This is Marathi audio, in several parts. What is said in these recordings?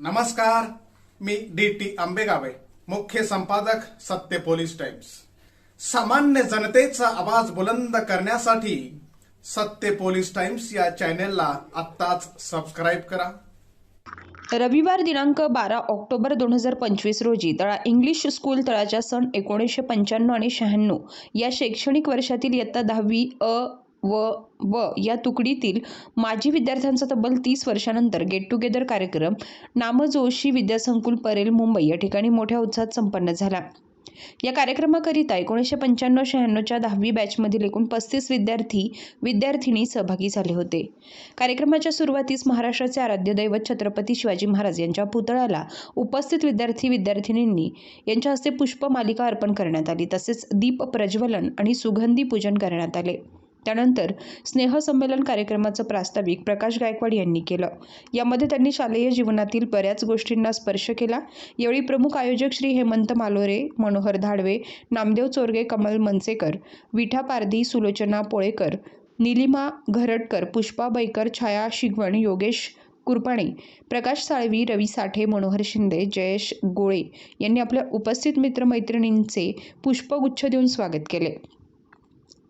नमस्कार मी डी टी आंबेगावे मुख्य संपादक सत्य पोलीस टाइम्स. सामान्य जनतेचा आवाज बुलंद करण्यासाठी सत्य पोलीस टाइम्स या चॅनेलला आत्ताच सबस्क्राईब करा. रविवार दिनांक बारा ऑक्टोबर दोन हजार पंचवीस रोजी तळा इंग्लिश स्कूल तळाच्या सन एकोणीसशे पंच्याण्णव आणि शहाण्णव या शैक्षणिक वर्षातील इयत्ता दहावी अ व व या तुकडीतील माजी विद्यार्थ्यांचा तब्बल तीस वर्षानंतर गेट टुगेदर कार्यक्रम नामजोशी विद्यासंकुल परेल मुंबई या ठिकाणी मोठ्या उत्साहात संपन्न झाला. या कार्यक्रमाकरिता एकोणीसशे पंच्याण्णव शहाण्णवच्या दहावी बॅचमधील एकूण पस्तीस विद्यार्थी विद्यार्थिनी सहभागी झाले होते. कार्यक्रमाच्या सुरुवातीस महाराष्ट्राचे आराध्य दैवत छत्रपती शिवाजी महाराज यांच्या पुतळ्याला उपस्थित विद्यार्थी विद्यार्थिनींनी यांच्या हस्ते पुष्पमालिका अर्पण करण्यात आली. तसेच दीप प्रज्वलन आणि सुगंधी पूजन करण्यात आले. त्यानंतर स्नेहसंमेलन कार्यक्रमाचं प्रास्ताविक प्रकाश गायकवाड यांनी केलं. यामध्ये त्यांनी शालेय जीवनातील बऱ्याच गोष्टींना स्पर्श केला. यावेळी प्रमुख आयोजक श्री हेमंत मालोरे मनोहर धाडवे नामदेव चोरगे कमल मनसेकर विठा पारधी सुलोचना पोळेकर निलिमा घरटकर पुष्पा बैकर छाया शिगवण योगेश कुरपाणे प्रकाश साळवी रवी साठे मनोहर शिंदे जयेश गोळे यांनी आपल्या उपस्थित मित्रमैत्रिणींचे पुष्पगुच्छ देऊन स्वागत केले.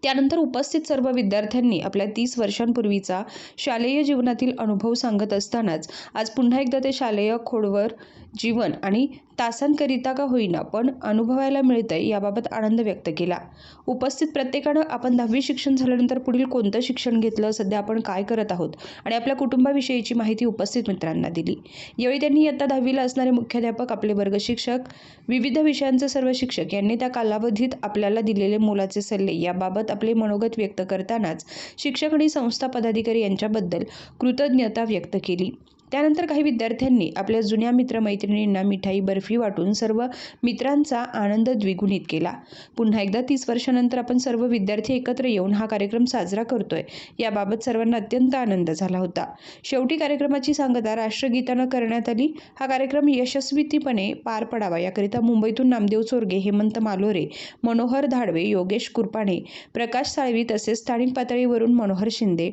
त्यानंतर उपस्थित सर्व विद्यार्थ्यांनी आपल्या तीस वर्षांपूर्वीचा शालेय जीवनातील अनुभव सांगत असतानाच आज पुन्हा एकदा ते शालेय खोडवर जीवन आणि तासांकरिता का होईना पण अनुभवायला मिळतंय याबाबत आनंद व्यक्त केला. उपस्थित प्रत्येकानं आपण दहावी शिक्षण झाल्यानंतर पुढील कोणतं शिक्षण घेतलं सध्या आपण काय करत आहोत आणि आपल्या कुटुंबाविषयीची माहिती उपस्थित मित्रांना दिली. यावेळी त्यांनी इयत्ता दहावीला असणारे मुख्याध्यापक आपले वर्ग शिक्षक विविध विषयांचे सर्व शिक्षक यांनी त्या कालावधीत आपल्याला दिलेले मोलाचे सल्ले याबाबत आपले मनोगत व्यक्त करतानाच शिक्षक आणि संस्था पदाधिकारी यांच्याबद्दल कृतज्ञता व्यक्त केली. त्यानंतर काही विद्यार्थ्यांनी आपल्या जुन्या मित्रमैत्रिणींना मिठाई बर्फी वाटून सर्व मित्रांचा आनंद द्विगुणित केला. पुन्हा एकदा तीस वर्षानंतर आपण सर्व विद्यार्थी एकत्र येऊन हा कार्यक्रम साजरा करतोय. याबाबत सर्वांना अत्यंत आनंद झाला होता. शेवटी कार्यक्रमाची सांगता राष्ट्रगीतानं करण्यात आली. हा कार्यक्रम यशस्वीतीपणे पार पडावा याकरिता मुंबईतून नामदेव चोरगे हेमंत मालोरे मनोहर धाडवे योगेश कुरपाणे प्रकाश साळवी तसेच स्थानिक पातळीवरून मनोहर शिंदे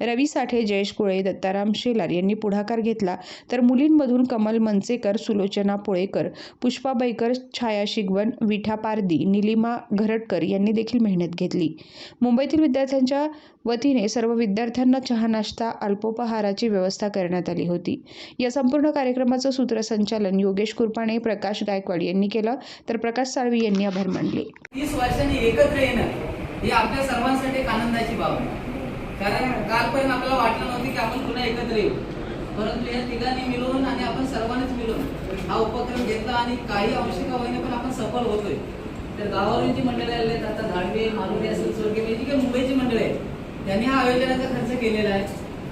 रवी साठे जयेश कुळे दत्ताराम शेलार यांनी पुढाकार घेतला. तर मुलींमधून कमल मनसेकर सुलोचना पोळेकर पुष्पा बैकर छाया शिगवण विठा पारदी निलिमा घरटकर यांनी देखील मेहनत घेतली. मुंबईतील विद्यार्थ्यांच्या वतीने सर्व विद्यार्थ्यांना चहा नाश्ता अल्पोपहाराची व्यवस्था करण्यात आली होती. या संपूर्ण कार्यक्रमाचं सूत्रसंचालन योगेश कुरपाणे प्रकाश गायकवाड यांनी केलं. तर प्रकाश साळवी यांनी आभार मानले. तीस वर्षांनी एकत्र येणं ही आपल्या सर्वांसाठी आनंदाची बाब आहे. कारण कालपर्यंत आपल्याला वाटलं नव्हतं की आपण पुन्हा एकत्र येऊ. परंतु या तिघांनी मिळून आणि आपण सर्वांनीच मिळून हा उपक्रम घेतला आणि काही आवश्यक वहिने पण आपण सफल होतोय. तर गावावरून जी मंडळी आलेली आहेत आता धाडवे मारुली असेल स्वर्गीय जी काही मुंबईची मंडळी आहेत त्यांनी हा आयोजनाचा खर्च केलेला आहे.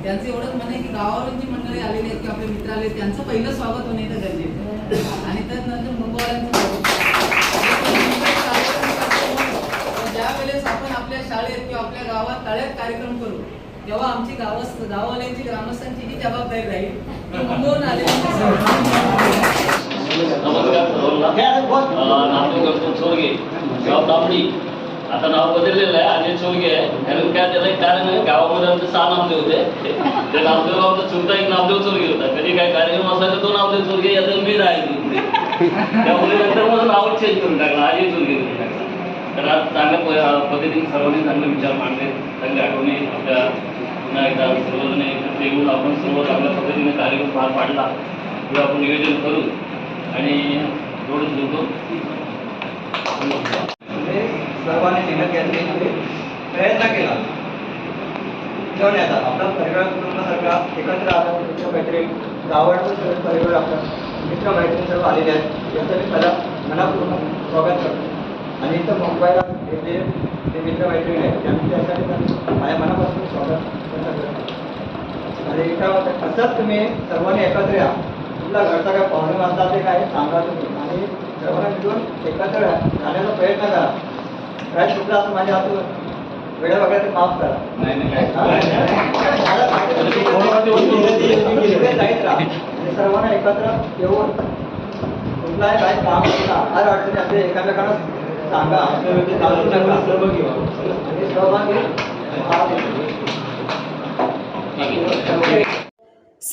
त्यांचं एवढंच म्हणणं आहे की गावावरून जी मंडळी आलेली आहेत की आपले मित्र आले त्यांचं पहिलं स्वागत होणे तर गरजेचं आणि त्यानंतर मुंबईवाल्यांचं तेव्हा आमची गावस गाववाल्यांची ग्रामस्थांची ही जबाबदारी राहील. आलेल्यांची नमस्कार सर्वांना चोरगे. गाव आता नाव बदललेलं आहे. अजय चोरगे आहे. कारण काय त्याचं एक कारण आहे. गावामध्ये आमचे सहा नामदेव होते. त्या नामदेव गावचा चुलता एक नामदेव चोरगे होता. कधी काय कार्यक्रम असायचा तो नामदेव चोरगे याचा मी राहायची त्यामुळे नंतर माझं नाव चेंज करून टाकलं. अजय चोरगे करून टाकलं. तर आज चांगल्या पद्धतीने सर्वांनी चांगले विचार मांडले. चांगले आठवणी आपल्या पुन्हा एकदा सर्वजण एकत्र येऊन आपण सर्व चांगल्या पद्धतीने कार्यक्रम पार पाडला. किंवा आपण नियोजन करू आणि एवढंच लोक म्हणजे सर्वांनी मेहनत घेतली प्रयत्न केला. घेऊन येतात आपला परिवार कुटुंबासारखा एकत्र आला मित्र मैत्रीण गावाकडून परिवार आपला मित्र मैत्रीण सर्व आलेले आहेत. याचं मी त्याला मनापूर्वक स्वागत करतो. आणि इथं मुंबईला येते ते मित्र मैत्रीण आहेत त्यासाठी पण माझ्या मनापासून स्वागत करतो इथं असंच तुम्ही सर्वांनी एकत्र या. तुमचा घरचा काय प्रॉब्लेम असला ते काय सांगा तुम्ही. आणि सर्वांना मिळून एकत्र राहण्याचा प्रयत्न करा. काय चुकलं असं माझ्या हातून वेळ वगैरे ते माफ करा. नाही सर्वांना एकत्र येऊन कुठलाही काय काम असला हर अडचणी असते एकामेकांना सांगा. जाणून नका आणि सहभागी